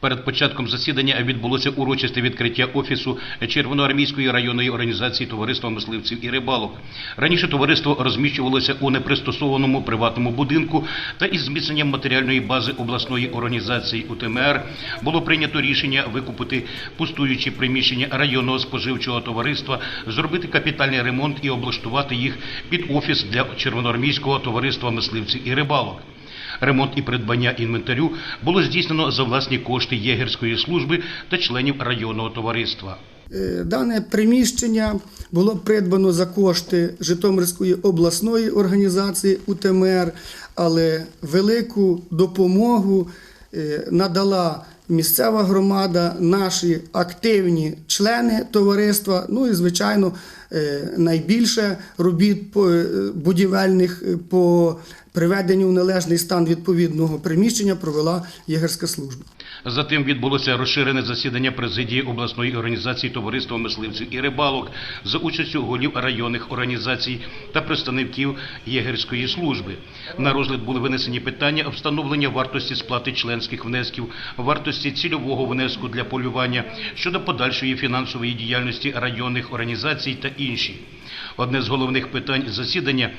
Перед початком засідання відбулося урочисте відкриття офісу Червоноармійської районної організації Товариства мисливців і рибалок. Раніше товариство розміщувалося у непристосованому приватному будинку та із зміцненням матеріальної бази обласної організації УТМР було прийнято рішення викупити пустуючі приміщення районного споживчого товариства, зробити капітальний ремонт і облаштувати їх під офіс для Червоноармійського товариства мисливців і рибалок. Ремонт і придбання інвентарю було здійснено за власні кошти єгерської служби та членів районного товариства. Е, Дане приміщення було придбано за кошти Житомирської обласної організації УТМР, але велику допомогу е, надала місцева громада, наші активні члени товариства. Ну і звичайно, е, найбільше робіт е, будівельних е, по приведенню в належний стан відповідного приміщення провела єгерська служба. Затим відбулося розширене засідання президії обласної організації Товариства мисливців і рибалок за участю голів районних організацій та представників єгерської служби. На розгляд були винесені питання встановлення вартості сплати членських внесків, вартості цільового внеску для полювання щодо подальшої фінансової діяльності районних організацій та інші. Одне з головних питань засідання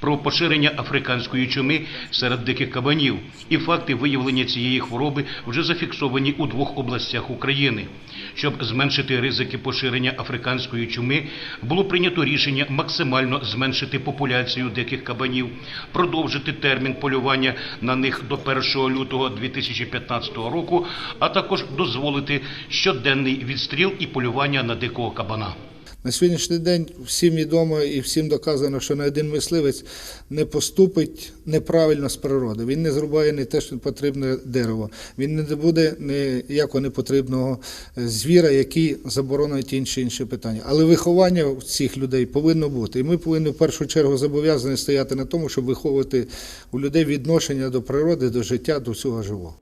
про поширення африканської чуми серед диких кабанів і факти виявлення цієї хвороби вже зафіксовані у двох областях України. Щоб зменшити ризики поширення африканської чуми, було прийнято рішення максимально зменшити популяцію диких кабанів, продовжити термін полювання на них до 1 лютого 2015 року, а також дозволити щоденний відстріл і полювання на дикого кабана. На сьогоднішній день всім відомо і всім доказано, що не один мисливець не поступить неправильно з природи. Він не зрубає не те, що потрібне дерево. Він не буде ніякого непотрібного звіра, який заборонить ті інші інші питання. Але виховання цих людей повинно бути. І ми повинні в першу чергу зобов'язані стояти на тому, щоб виховувати у людей відношення до природи, до життя, до всього живого.